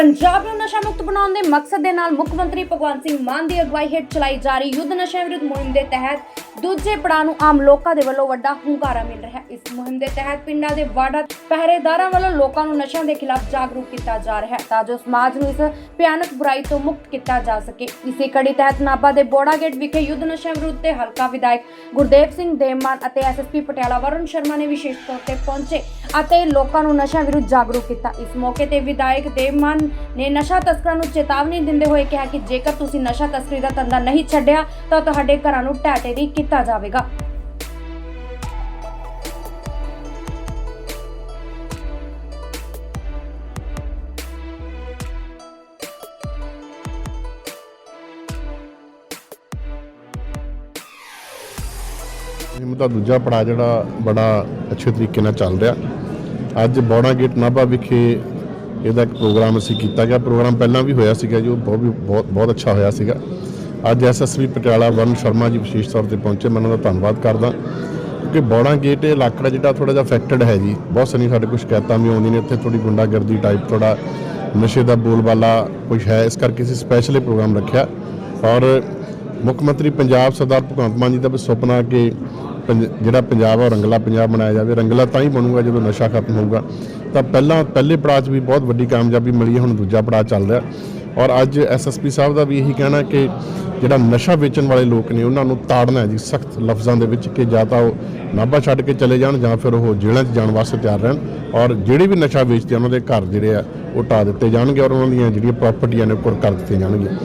ਪੰਜਾਬ ਨੂੰ ਨਸ਼ਾ ਮੁਕਤ ਬਣਾਉਣ ਦੇ ਮਕਸਦ ਦੇ ਨਾਲ ਮੁੱਖ ਮੰਤਰੀ ਭਗਵੰਤ ਸਿੰਘ ਮਾਨ ਦੀ ਅਗਵਾਈ ਹੇਠ ਚਲਾਈ ਜਾ ਰਹੀ ਯੁੱਧ ਨਸ਼ਾ ਵਿਰੁੱਧ ਮੁਹਿੰਮ ਦੇ ਤਹਿਤ ਦੂਜੇ ਪੜਾਅ ਨੂੰ ਆਮ ਲੋਕਾਂ ਦੇ ਵੱਲੋਂ ਵੱਡਾ ਹੁੰਗਾਰਾ ਮਿਲ ਰਿਹਾ ਇਸ ਮੁਹਿੰਮ ਦੇ ਤਹਿਤ ਪਿੰਡਾਂ ਦੇ ਵਾਰਡਾਂ, ਪਹਿਰੇਦਾਰਾਂ ਵੱਲੋਂ ਲੋਕਾਂ ਨੂੰ ਨਸ਼ਿਆਂ ਦੇ ਖਿਲਾਫ ਜਾਗਰੂਕ ਕੀਤਾ ਜਾ ਰਿਹਾ ਹੈ ਤਾਂ ਜੋ ਸਮਾਜ ਨੂੰ ਇਸ ਭਿਆਨਕ ਬੁਰਾਈ ਤੋਂ ਮੁਕਤ ਕੀਤਾ ਜਾ ਸਕੇ। ਇਸੇ ਕੜੀ ਤਹਿਤ ਨਾਭਾ ਦੇ ਬੋੜਾ ਗੇਟ ਵਿਖੇ ਯੁੱਧ ਨਸ਼ਾ ਵਿਰੁੱਧ ਤੇ ਹਲਕਾ ਵਿਧਾਇਕ ਗੁਰਦੇਵ ਸਿੰਘ ਦੇਵਮਾਨ ਅਤੇ ਐਸਐਸਪੀ ਪਟਿਆਲਾ ਵਰੁਣ ਸ਼ਰਮਾ ਨੇ ਵਿਸ਼ੇਸ਼ ਤੌਰ ਤੇ ਪਹੁੰਚੇ ਅਤੇ ਲੋਕਾਂ ਨੂੰ ਨਸ਼ਿਆਂ ਵਿਰੁੱਧ ਜਾਗਰੂਕ ਕੀਤਾ। ਇਸ ਮੌਕੇ ਤੇ ਵਿਧਾਇਕ ਦੇਵਮਾਨ ਨੇ ਨਸ਼ਾ ਤਸਕਰਾਂ ਨੂੰ ਚੇਤਾਵਨੀ ਦਿੰਦੇ ਹੋਏ ਕਿਹਾ ਕਿ ਜੇਕਰ ਤੁਸੀਂ ਨਸ਼ਾ ਤਸਕਰੀ ਦਾ ਧੰਦਾ ਨਹੀਂ ਛੱਡਿਆ ਤਾਂ ਤੁਹਾਡੇ ਘਰਾਂ ਨੂੰ ਢਹਿ ਦੀ ਕੀਤਾ ਜਾਵੇਗਾ। ਮੁਹਿੰਮ ਦਾ ਦੂਜਾ ਪੜਾਅ ਜਿਹੜਾ ਬੜਾ ਅੱਛੇ ਤਰੀਕੇ ਨਾਲ ਚੱਲ ਰਿਹਾ। ਅੱਜ ਬੌੜਾ ਗੇਟ ਨਾਭਾ ਵਿਖੇ ਇਹਦਾ ਇੱਕ ਪ੍ਰੋਗਰਾਮ ਅਸੀਂ ਕੀਤਾ ਗਿਆ। ਪ੍ਰੋਗਰਾਮ ਪਹਿਲਾਂ ਵੀ ਹੋਇਆ ਸੀਗਾ ਜੋ ਬਹੁਤ ਬਹੁਤ ਬਹੁਤ ਅੱਛਾ ਹੋਇਆ ਸੀਗਾ। ਅੱਜ ਐਸਐਸਵੀ ਪਟਿਆਲਾ ਵਰਨ ਸ਼ਰਮਾ ਜੀ ਵਿਸ਼ੇਸ਼ ਤੌਰ ਤੇ ਪਹੁੰਚੇ, ਮੈਂ ਉਹਨਾਂ ਦਾ ਧੰਨਵਾਦ ਕਰਦਾ। ਕਿਉਂਕਿ ਬੌੜਾ ਗੇਟ ਇਹ ਇਲਾਕਾ ਜਿਹੜਾ ਥੋੜਾ ਜਿਹਾ ਅਫੈਕਟਡ ਹੈ ਜੀ। ਬਹੁਤ ਸਾਰੀ ਸਾਡੇ ਕੋਲ ਸ਼ਿਕਾਇਤਾਂ ਵੀ ਆਉਂਦੀਆਂ ਨੇ, ਇੱਥੇ ਥੋੜੀ ਗੁੰਡਾਗਰਦੀ ਟਾਈਪ ਥੋੜਾ ਨਸ਼ੇ ਦਾ ਬੋਲਬਾਲਾ ਕੁਝ ਹੈ, ਇਸ ਕਰਕੇ ਅਸੀਂ ਸਪੈਸ਼ਲ ਇਹ ਪ੍ਰੋਗਰਾਮ ਰੱਖਿਆ। ਔਰ ਮੁੱਖ ਮੰਤਰੀ ਪੰਜਾਬ ਸਰਦਾਰ ਭਗਵੰਤ ਮਾਨ ਜੀ ਦਾ ਵੀ ਸੁਪਨਾ ਕਿ ਪੰਜ- ਜਿਹੜਾ ਪੰਜਾਬ ਆ ਉਹ ਰੰਗਲਾ ਪੰਜਾਬ ਬਣਾਇਆ ਜਾਵੇ। ਰੰਗਲਾ ਤਾਂ ਹੀ ਬਣੂਗਾ ਜਦੋਂ ਨਸ਼ਾ ਖਤਮ ਹੋਊਗਾ। ਤਾਂ ਪਹਿਲਾਂ, ਪਹਿਲੇ ਪੜਾਅ 'ਚ ਵੀ ਬਹੁਤ ਵੱਡੀ ਕਾਮਯਾਬੀ ਮਿਲੀ ਹੈ, ਹੁਣ ਦੂਜਾ ਪੜਾਅ ਚੱਲ ਰਿਹਾ। ਔਰ ਅੱਜ ਐਸਐਸਪੀ ਸਾਹਿਬ ਦਾ ਵੀ ਇਹੀ ਕਹਿਣਾ ਕਿ ਜਿਹੜਾ ਨਸ਼ਾ ਵੇਚਣ ਵਾਲੇ ਲੋਕ ਨੇ ਉਹਨਾਂ ਨੂੰ ਤਾੜਨਾ ਹੈ ਜੀ ਸਖਤ ਲਫ਼ਜ਼ਾਂ ਦੇ ਵਿੱਚ ਕਿ ਜਾਂ ਤਾਂ ਉਹ ਨਾਭਾ ਛੱਡ ਕੇ ਚਲੇ ਜਾਣ ਜਾਂ ਫਿਰ ਉਹ ਜੇਲ੍ਹਾਂ 'ਚ ਜਾਣ ਵਾਸਤੇ ਤਿਆਰ ਰਹਿਣ ਔਰ ਜਿਹੜੇ ਵੀ ਨਸ਼ਾ ਵੇਚਦੇ ਆ ਉਹਨਾਂ ਦੇ ਘਰ ਜਿਹੜੇ ਆ ਉਹ ਢਾਹ ਦਿੱਤੇ ਜਾਣਗੇ ਔਰ ਉਹਨਾਂ ਦੀਆਂ ਜਿਹੜੀਆਂ ਪ੍ਰਾਪਰਟੀਆਂ ਨੇ ਉਹ ਕੁਰ ਕਰ ਦਿੱਤੀਆਂ ਜਾਣਗੀਆਂ।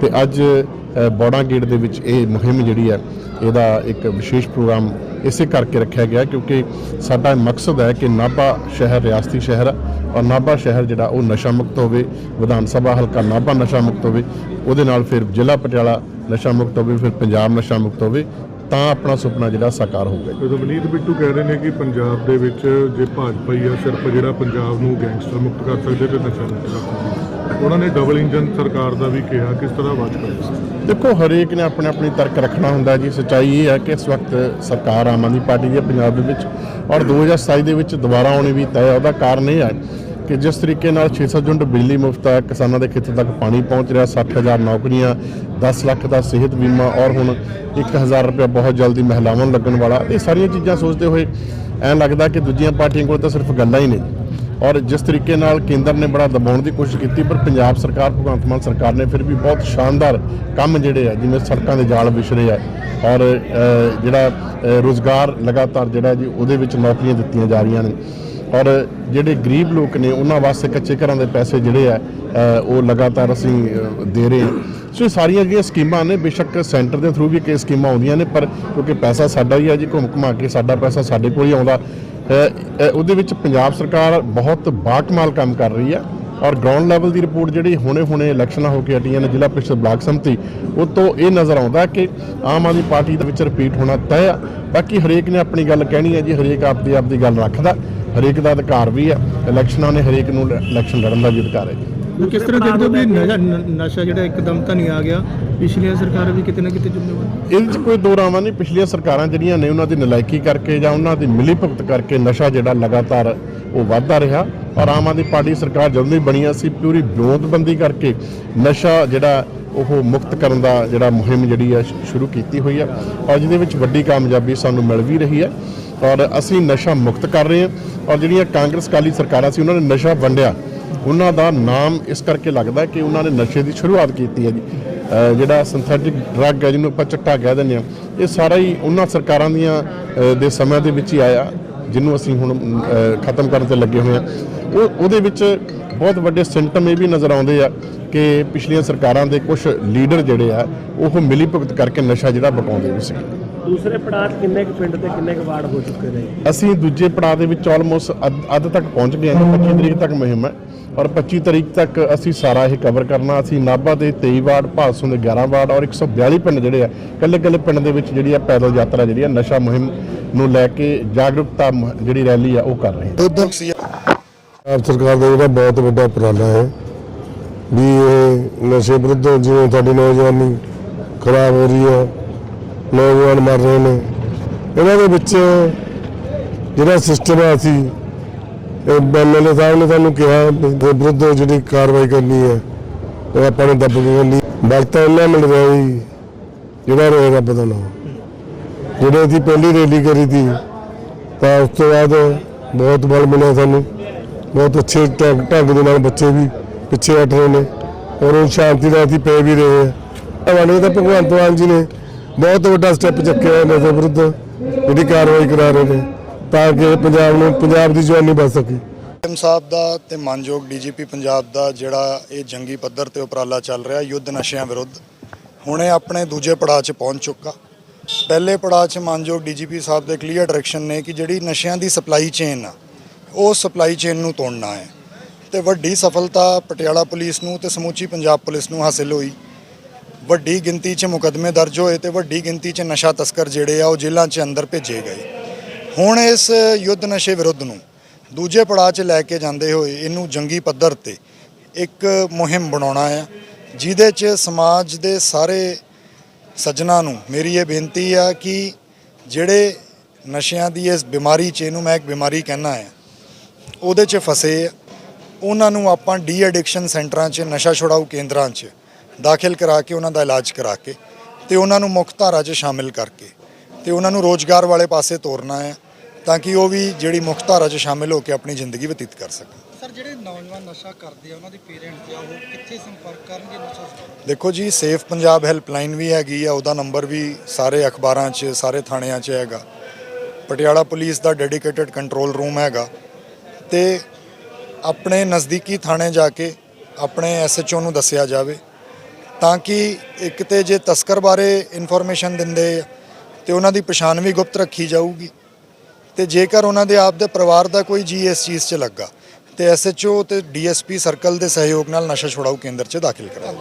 ਤੇ ਅੱਜ ਅ, ਗੇਟ ਦੇ ਵਿੱਚ ਇਹ ਮੁਹਿੰਮ ਜਿਹੜੀ ਹੈ ਇਹਦਾ ਇੱਕ ਵਿਸ਼ੇਸ਼ ਪ੍ਰੋਗਰਾਮ ਇਸੇ ਕਰਕੇ ਰੱਖਿਆ ਗਿਆ ਕਿਉਂਕਿ ਸਾਡਾ ਮਕਸਦ ਹੈ ਕਿ ਨਾਭਾ ਸ਼ਹਿਰ, ਰਿਆਸਤੀ ਸ਼ਹਿਰ ਆ ਔਰ ਨਾਭਾ ਸ਼ਹਿਰ ਜਿਹੜਾ ਉਹ ਨਸ਼ਾ ਮੁਕਤ ਹੋਵੇ, ਵਿਧਾਨ ਸਭਾ ਹਲਕਾ ਨਾਭਾ ਨਸ਼ਾ ਮੁਕਤ ਹੋਵੇ, ਉਹਦੇ ਨਾਲ ਫਿਰ ਜ਼ਿਲ੍ਹਾ ਪਟਿਆਲਾ ਨਸ਼ਾ ਮੁਕਤ ਹੋਵੇ, ਫਿਰ ਪੰਜਾਬ ਨਸ਼ਾ ਮੁਕਤ ਹੋਵੇ, ਤਾਂ ਆਪਣਾ ਸੁਪਨਾ ਜਿਹੜਾ ਸਾਕਾਰ ਹੋਊਗਾ ਜਦੋਂ ਮਨੀਤ ਬਿੱਟੂ ਕਹਿ ਰਹੇ ਨੇ ਕਿ ਪੰਜਾਬ ਦੇ ਵਿੱਚ ਜੇ ਭਾਜਪਾ ਹੀ ਆ ਸਿਰਫ ਜਿਹੜਾ ਪੰਜਾਬ ਨੂੰ ਗੈਂਗਸਟਰ ਮੁਕਤ ਕਰ ਸਕਦੇ ਤੇ ਨਸ਼ਾ ਮੁਕਤ ਕਰ ਸਕਦੇ। ਉਹਨਾਂ ਨੇ ਡਬਲ ਇੰਜਨ ਸਰਕਾਰ ਦਾ ਵੀ ਕਿਹਾ, ਕਿਸ ਤਰ੍ਹਾਂ ਵਾਚ ਕਰਦੇ ਦੇਖੋ, ਹਰੇਕ ਨੇ ਆਪਣੇ ਆਪਣੀ ਤਰਕ ਰੱਖਣਾ ਹੁੰਦਾ ਜੀ। ਸੱਚਾਈ ਇਹ ਹੈ ਕਿ ਇਸ ਵਕਤ ਸਰਕਾਰ ਆਮ ਆਦਮੀ ਪਾਰਟੀ ਦੀ ਹੈ ਪੰਜਾਬ ਦੇ ਵਿੱਚ। ਔਰ 2027 ਦੇ ਵਿੱਚ ਦੁਬਾਰਾ ਆਉਣੀ ਵੀ ਤੈਅ ਉਹਦਾ ਕਾਰਨ ਇਹ ਹੈ ਕਿ ਜਿਸ ਤਰੀਕੇ ਨਾਲ 600 ਯੂਨਿਟ ਬਿਜਲੀ ਮੁਫਤ ਹੈ ਕਿਸਾਨਾਂ ਦੇ ਖੇਤਾਂ ਤੱਕ ਪਾਣੀ ਪਹੁੰਚ ਰਿਹਾ 60000 ਨੌਕਰੀਆਂ 10 ਲੱਖ ਦਾ ਸਿਹਤ ਬੀਮਾ, ਔਰ ਹੁਣ 1000 ਰੁਪਏ ਬਹੁਤ ਜਲਦੀ ਮਹਿਲਾਵਾਂ ਨੂੰ ਲੱਗਣ ਵਾਲਾ। ਇਹ ਸਾਰੀਆਂ ਚੀਜ਼ਾਂ ਸੋਚਦੇ ਹੋਏ ਐਂ ਲੱਗਦਾ ਕਿ ਦੂਜੀਆਂ ਪਾਰਟੀਆਂ ਕੋਲ ਤਾਂ ਸਿਰਫ ਗੱਲਾਂ ਹੀ ਨੇ ਔਰ ਜਿਸ ਤਰੀਕੇ ਨਾਲ ਕੇਂਦਰ ਨੇ ਬੜਾ ਦਬਾਉਣ ਦੀ ਕੋਸ਼ਿਸ਼ ਕੀਤੀ ਪਰ ਪੰਜਾਬ ਸਰਕਾਰ ਭਗਵੰਤ ਮਾਨ ਸਰਕਾਰ ਨੇ ਫਿਰ ਵੀ ਬਹੁਤ ਸ਼ਾਨਦਾਰ ਕੰਮ ਜਿਹੜੇ ਆ ਜਿਵੇਂ ਸੜਕਾਂ ਦੇ ਜਾਲ ਵਿਛੜੇ ਆ ਔਰ ਜਿਹੜਾ ਅ, ਰੋਜ਼ਗਾਰ ਲਗਾਤਾਰ ਜਿਹੜਾ ਜੀ ਉਹਦੇ ਵਿੱਚ ਨੌਕਰੀਆਂ ਦਿੱਤੀਆਂ ਜਾ ਰਹੀਆਂ ਨੇ ਔਰ ਜਿਹੜੇ ਗਰੀਬ ਲੋਕ ਨੇ ਉਹਨਾਂ ਵਾਸਤੇ ਕੱਚੇ ਘਰਾਂ ਦੇ ਪੈਸੇ ਜਿਹੜੇ ਆ ਉਹ ਲਗਾਤਾਰ ਅਸੀਂ ਦੇ ਰਹੇ ਹਾਂ। ਸੋ ਇਹ ਸਾਰੀਆਂ ਜਿਹੜੀਆਂ ਸਕੀਮਾਂ ਨੇ ਬੇਸ਼ੱਕ ਸੈਂਟਰ ਦੇ ਥਰੂ ਵੀ ਕਈ ਸਕੀਮਾਂ ਆਉਂਦੀਆਂ ਨੇ ਪਰ ਕਿਉਂਕਿ ਪੈਸਾ ਸਾਡਾ ਹੀ ਆ ਜੀ ਘੁੰਮ ਘੁਮਾ ਕੇ ਸਾਡਾ ਪੈਸਾ ਸਾਡੇ ਕੋਲ ਹੀ ਆਉਂਦਾ। ਉਹਦੇ ਵਿੱਚ ਪੰਜਾਬ ਸਰਕਾਰ ਬਹੁਤ ਬਾਕਮਾਲ ਕੰਮ ਕਰ ਰਹੀ ਹੈ ਔਰ ਗਰਾਊਂਡ ਲੈਵਲ ਦੀ ਰਿਪੋਰਟ ਜਿਹੜੀ ਹੁਣੇ-ਹੁਣੇ ਇਲੈਕਸ਼ਨਾਂ ਹੋ ਕੇ ਹਟੀਆਂ ਨੇ ਜ਼ਿਲ੍ਹਾ ਪ੍ਰੀਸ਼ਦ ਬਲਾਕ ਸੰਮਤੀ, ਉਹ ਤੋਂ ਇਹ ਨਜ਼ਰ ਆਉਂਦਾ ਕਿ ਆਮ ਆਦਮੀ ਪਾਰਟੀ ਦੇ ਵਿੱਚ ਰਿਪੀਟ ਹੋਣਾ ਤੈਅ ਆ। ਬਾਕੀ ਹਰੇਕ ਨੇ ਆਪਣੀ ਗੱਲ ਕਹਿਣੀ ਹੈ ਜੀ, ਹਰੇਕ ਆਪਦੀ ਆਪਦੀ ਗੱਲ ਰੱਖਦਾ, ਹਰੇਕ ਦਾ ਅਧਿਕਾਰ ਵੀ ਆ। ਇਲੈਕਸ਼ਨਾਂ ਨੇ ਹਰੇਕ ਨੂੰ ਇਲੈਕਸ਼ਨ ਲੜਨ ਦਾ ਵੀ ਅਧਿਕਾਰ ਹੈ ਜੀ ਕਿਸ ਤਰ੍ਹਾਂ ਦੇਖਦੇ ਹੋ ਵੀ ਨਸ਼ਾ ਨ- ਨਸ਼ਾ ਜਿਹੜਾ ਇੱਕਦਮ ਤਾਂ ਨਹੀਂ ਆ ਗਿਆ? ਪਿਛਲੀਆਂ ਸਰਕਾਰਾਂ ਵੀ ਕਿਤੇ ਨਾ ਕਿਤੇ ਜ਼ਿੰਮੇਵਾਰ। ਇਹਦੇ 'ਚ ਕੋਈ ਦੋ ਰਾਵਾਂ ਨਹੀਂ ਪਿਛਲੀਆਂ ਸਰਕਾਰਾਂ ਜਿਹੜੀਆਂ ਨੇ ਉਹਨਾਂ ਦੀ ਨਲਾਇਕੀ ਕਰਕੇ ਜਾਂ ਉਹਨਾਂ ਦੀ ਮਿਲੀ ਭੁਗਤ ਕਰਕੇ ਨਸ਼ਾ ਜਿਹੜਾ ਲਗਾਤਾਰ ਉਹ ਵੱਧਦਾ ਰਿਹਾ। ਔਰ ਆਮ ਆਦਮੀ ਪਾਰਟੀ ਸਰਕਾਰ ਜਦੋਂ ਦੀ ਬਣੀ ਆ, ਅਸੀਂ ਪੂਰੀ ਵਿਰੋਧਬੰਦੀ ਕਰਕੇ ਨਸ਼ਾ ਜਿਹੜਾ ਉਹ ਮੁਕਤ ਕਰਨ ਦਾ ਜਿਹੜਾ ਮੁਹਿੰਮ ਜਿਹੜੀ ਆ ਸ਼- ਸ਼ੁਰੂ ਕੀਤੀ ਹੋਈ ਆ। ਔਰ ਜਿਹਦੇ ਵਿੱਚ ਵੱਡੀ ਕਾਮਯਾਬੀ ਸਾਨੂੰ ਮਿਲ ਵੀ ਰਹੀ ਹੈ ਔਰ ਅਸੀਂ ਨਸ਼ਾ ਮੁਕਤ ਕਰ ਰਹੇ ਹਾਂ ਔਰ ਜਿਹੜੀਆਂ ਕਾਂਗਰਸ ਕਾਲੀ ਸਰਕਾਰਾਂ ਸੀ ਉਹਨਾਂ ਨੇ ਨਸ਼ਾ ਵੰਡਿਆ। ਉਹਨਾਂ ਦਾ ਨਾਮ ਇਸ ਕਰਕੇ ਲੱਗਦਾ ਕਿ ਉਹਨਾਂ ਨੇ ਨਸ਼ੇ ਦੀ ਸ਼ੁਰੂਆਤ ਕੀਤੀ ਹੈ ਜੀ। ਜਿਹੜਾ ਸਿੰਥੈਟਿਕ ਡਰੱਗ ਹੈ ਜਿਹਨੂੰ ਆਪਾਂ ਚਿੱਟਾ ਕਹਿ ਦਿੰਦੇ ਆ ਇਹ ਸਾਰਾ ਹੀ ਉਹਨਾਂ ਸਰਕਾਰਾਂ ਦੀਆਂ ਦੇ ਸਮੇਂ ਦੇ ਵਿੱਚ ਹੀ ਆਇਆ, ਜਿਹਨੂੰ ਅਸੀਂ ਹੁਣ ਖਤਮ ਕਰਨ ਤੇ ਲੱਗੇ ਹੋਏ ਆ ਉਹ, ਉਹਦੇ ਵਿੱਚ ਬਹੁਤ ਵੱਡੇ ਸਿੰਪਟਮ ਇਹ ਵੀ ਨਜ਼ਰ ਆਉਂਦੇ ਆ ਕਿ ਪਿਛਲੀਆਂ ਸਰਕਾਰਾਂ ਦੇ ਕੁਝ ਲੀਡਰ ਜਿਹੜੇ ਆ ਉਹ ਮਿਲੀ ਭੁਗਤ ਕਰਕੇ ਨਸ਼ਾ ਜਿਹੜਾ ਬਕਾਉਂਦੇ ਵੀ ਸੀ ਦੂਸਰੇ ਪੜਾਅ ਕਿੰਨੇ ਕੁ ਪਿੰਡ ਤੇ ਕਿੰਨੇ ਕੁ ਵਾਰਡ ਹੋ ਚੁੱਕੇ ਨੇ? ਅਸੀਂ ਦੂਜੇ ਪੜਾਅ ਦੇ ਵਿੱਚ ਆਲਮੋਸਟ ਅੱਧ ਤੱਕ ਪਹੁੰਚ ਗਏ ਹਾਂ 25 ਤਰੀਕ ਤੱਕ ਮੁਹਿੰਮ ਹੈ ਔਰ 25 ਤਰੀਕ ਤੱਕ ਅਸੀਂ ਸਾਰਾ ਇਹ ਕਵਰ ਕਰਨਾ ਅਸੀਂ ਨਾਭਾ ਦੇ 23 ਵਾਰਡ ਭਾਦਸੋਂ ਦੇ 11 ਵਾਰਡ ਔਰ 142 ਪਿੰਡ ਜਿਹੜੇ ਆ ਕੱਲੇ ਕੱਲੇ ਪਿੰਡ ਦੇ ਵਿੱਚ ਜਿਹੜੀ ਆ ਪੈਦਲ ਯਾਤਰਾ ਜਿਹੜੀ ਆ ਨਸ਼ਾ ਮੁਹਿੰਮ ਨੂੰ ਲੈ ਕੇ ਜਾਗਰੂਕਤਾ ਜਿਹੜੀ ਰੈਲੀ ਆ ਉਹ ਕਰ ਰਹੇ ਹਾਂ। ਪੰਜਾਬ ਸਰਕਾਰ ਦਾ ਜਿਹੜਾ ਬਹੁਤ ਵੱਡਾ ਉਪਰਾਲਾ ਹੈ ਵੀ ਇਹ ਨਸ਼ੇ ਵਿਰੁੱਧ ਜਿਵੇਂ ਸਾਡੀ ਨੌਜਵਾਨੀ ਖਰਾਬ ਹੋ ਰਹੀ ਹੈ, ਨੌਜਵਾਨ ਮਰ ਰਹੇ ਨੇ, ਇਹਨਾਂ ਦੇ ਵਿੱਚ ਜਿਹੜਾ ਸਿਸਟਮ ਹੈ ਅਸੀਂ ਐਮਐਲਏ ਸਾਹਿਬ ਨੇ ਸਾਨੂੰ ਕਿਹਾ ਦੇ ਵਿਰੁੱਧ ਜਿਹੜੀ ਕਾਰਵਾਈ ਕਰਨੀ ਹੈ, ਉਹ ਆਪਾਂ ਨੇ ਦੱਬ ਕੇ ਕਰਨੀ ਵਕਤ ਤਾਂ ਇੰਨਾ ਮਿਲ ਰਿਹਾ ਜੀ, ਜਿਹੜਾ ਰੋਏ ਰੱਬ ਦਾ ਨਾਮ। ਜਿਹੜੇ ਅਸੀਂ ਪਹਿਲੀ ਰੈਲੀ ਕਰੀ ਸੀ, ਤਾਂ ਉਸ ਤੋਂ ਬਾਅਦ ਬਹੁਤ ਬਲ ਮਿਲਿਆ ਸਾਨੂੰ। ਬਹੁਤ ਅੱਛੇ ਢੰਗ ਦੇ ਨਾਲ ਬੱਚੇ ਵੀ ਪਿੱਛੇ ਹਟ ਰਹੇ ਨੇ ਔਰ ਉਹ ਸ਼ਾਂਤੀ ਦਾ ਅਸੀਂ ਪੈ ਵੀ ਰਹੇ ਆ ਵਾਲੇ ਤਾਂ ਭਗਵੰਤ ਮਾਨ ਜੀ ਨੇ ਬਹੁਤ ਵੱਡਾ ਸਟੈਪ ਚੱਕਿਆ ਹੈ ਨਸ਼ੇ ਵਿਰੁੱਧ, ਜਿਹੜੀ ਕਾਰਵਾਈ ਕਰਾ ਰਹੇ ਨੇ, ਤਾਂ ਕਿ ਪੰਜਾਬ ਨੂੰ ਪੰਜਾਬ ਦੀ ਜਵਾਨੀ ਬਚ ਸਕੇ। ਐਮ ਸਾਹਿਬ ਦਾ ਤੇ ਮਾਨਯੋਗ ਡੀਜੀਪੀ ਪੰਜਾਬ ਦਾ ਜਿਹੜਾ ਇਹ ਜੰਗੀ ਪੱਧਰ ਤੇ ਉਪਰਾਲਾ ਚੱਲ ਰਿਹਾ, ਯੁੱਧ ਨਸ਼ਿਆਂ ਵਿਰੁੱਧ, ਹੁਣੇ ਆਪਣੇ ਦੂਜੇ ਪੜਾਅ 'ਚ ਪਹੁੰਚ ਚੁੱਕਾ। ਪਹਿਲੇ ਪੜਾਅ 'ਚ ਮਾਨਯੋਗ ਡੀਜੀਪੀ ਸਾਹਿਬ ਦੇ ਕਲੀਅਰ ਡਾਇਰੈਕਸ਼ਨ ਨੇ ਕਿ ਜਿਹੜੀ ਨਸ਼ਿਆਂ ਦੀ ਸਪਲਾਈ ਚੇਨ ਆ ਉਹ ਸਪਲਾਈ ਚੇਨ ਨੂੰ ਤੋੜਨਾ ਹੈ। ਤੇ ਵੱਡੀ ਸਫਲਤਾ ਪਟਿਆਲਾ ਪੁਲਿਸ ਨੂੰ ਤੇ ਸਮੁੱਚੀ ਪੰਜਾਬ ਪੁਲਿਸ ਨੂੰ ਹਾਸਿਲ ਹੋਈ। ਵੱਡੀ ਗਿਣਤੀ 'ਚ ਮੁਕੱਦਮੇ ਦਰਜ ਹੋਏ ਤੇ ਵੱਡੀ ਗਿਣਤੀ 'ਚ ਨਸ਼ਾ ਤਸਕਰ ਜਿਹੜੇ ਆ ਉਹ ਜੇਲ੍ਹਾਂ 'ਚ ਅੰਦਰ ਭੇਜੇ ਗਏ। ਹੁਣ ਇਸ ਯੁੱਧ ਨਸ਼ੇ ਵਿਰੁੱਧ ਨੂੰ ਦੂਜੇ ਪੜਾਅ 'ਚ ਲੈ ਕੇ ਜਾਂਦੇ ਹੋਏ ਇਹਨੂੰ ਜੰਗੀ ਪੱਧਰ ਤੇ ਇੱਕ ਮੁਹਿੰਮ ਬਣਾਉਣਾ ਹੈ, ਜਿਹਦੇ 'ਚ ਸਮਾਜ ਦੇ ਸਾਰੇ ਸੱਜਣਾ ਨੂੰ ਮੇਰੀ ਇਹ ਬੇਨਤੀ ਆ ਕਿ ਜਿਹੜੇ ਨਸ਼ਿਆਂ ਦੀ ਇਸ ਬਿਮਾਰੀ 'ਚ ਇਹਨੂੰ ਮੈਂ ਇੱਕ ਬਿਮਾਰੀ ਕਹਿਣਾ ਹੈ ਉਹਦੇ 'ਚ ਫਸੇ ਉਹਨਾਂ ਨੂੰ ਆਪਾਂ ਡੀ ਐਡਿਕਸ਼ਨ ਸੈਂਟਰਾਂ 'ਚ ਨਸ਼ਾ ਛੁਡਾਊ ਕੇਂਦਰਾਂ 'ਚ ਦਾਖਲ ਕਰਾ ਕੇ ਉਹਨਾਂ ਦਾ ਇਲਾਜ ਕਰਾ ਕੇ ਤੇ ਉਹਨਾਂ ਨੂੰ ਮੁੱਖ ਧਾਰਾ 'ਚ ਸ਼ਾਮਿਲ ਕਰਕੇ ਤੇ ਉਹਨਾਂ ਨੂੰ ਰੋਜ਼ਗਾਰ ਵਾਲੇ ਪਾਸੇ ਤੋਰਨਾ ਹੈ ਤਾਂ ਕਿ ਉਹ ਵੀ ਜਿਹੜੀ ਮੁੱਖ ਧਾਰਾ 'ਚ ਸ਼ਾਮਿਲ ਹੋ ਕੇ ਆਪਣੀ ਜ਼ਿੰਦਗੀ ਬਤੀਤ ਕਰ ਸਕਣ। ਸਰ ਜਿਹੜੇ ਨੌਜਵਾਨ ਨਸ਼ਾ ਕਰਦੇ ਆ ਉਹਨਾਂ ਦੇ ਪੇਰੈਂਟਸ ਆ ਉਹ ਕਿੱਥੇ ਸੰਪਰਕ ਕਰਨਗੇ ਨਸ਼ਾ ਦੇਖੋ ਜੀ ਸੇਫ ਪੰਜਾਬ ਹੈਲਪਲਾਈਨ ਵੀ ਹੈਗੀ ਆ ਉਹਦਾ ਨੰਬਰ ਵੀ ਸਾਰੇ ਅਖਬਾਰਾਂ 'ਚ ਸਾਰੇ ਥਾਣਿਆਂ 'ਚ ਹੈਗਾ। ਪਟਿਆਲਾ ਪੁਲਿਸ ਦਾ ਡੈਡੀਕੇਟਿਡ ਕੰਟਰੋਲ ਰੂਮ ਹੈਗਾ। ਤੇ ਆਪਣੇ ਨਜ਼ਦੀਕੀ ਥਾਣੇ ਜਾ ਕੇ ਆਪਣੇ ਐਸਐਚਓ ਨੂੰ ਦੱਸਿਆ ਜਾਵੇ ਤਾਂ ਕਿ ਇੱਕ ਤੇ ਜੇ ਤਸਕਰ ਬਾਰੇ ਇਨਫੋਰਮੇਸ਼ਨ ਦਿੰਦੇ ਆ ਤੇ ਉਹਨਾਂ ਦੀ ਪਛਾਣ ਵੀ ਗੁਪਤ ਰੱਖੀ ਜਾਊਗੀ ਤੇ ਜੇਕਰ ਉਹਨਾਂ ਦੇ ਆਪ ਦੇ ਪਰਿਵਾਰ ਦਾ ਕੋਈ ਜੀ ਇਸ ਚੀਜ਼ 'ਚ ਲੱਗਾ ਤੇ ਐਸਐਚਓ ਤੇ ਡੀਐਸਪੀ ਸਰਕਲ ਦੇ ਸਹਿਯੋਗ ਨਾਲ ਨਸ਼ਾ ਛੁਡਾਊ ਕੇਂਦਰ 'ਚ ਦਾਖਲ ਕਰਾਓ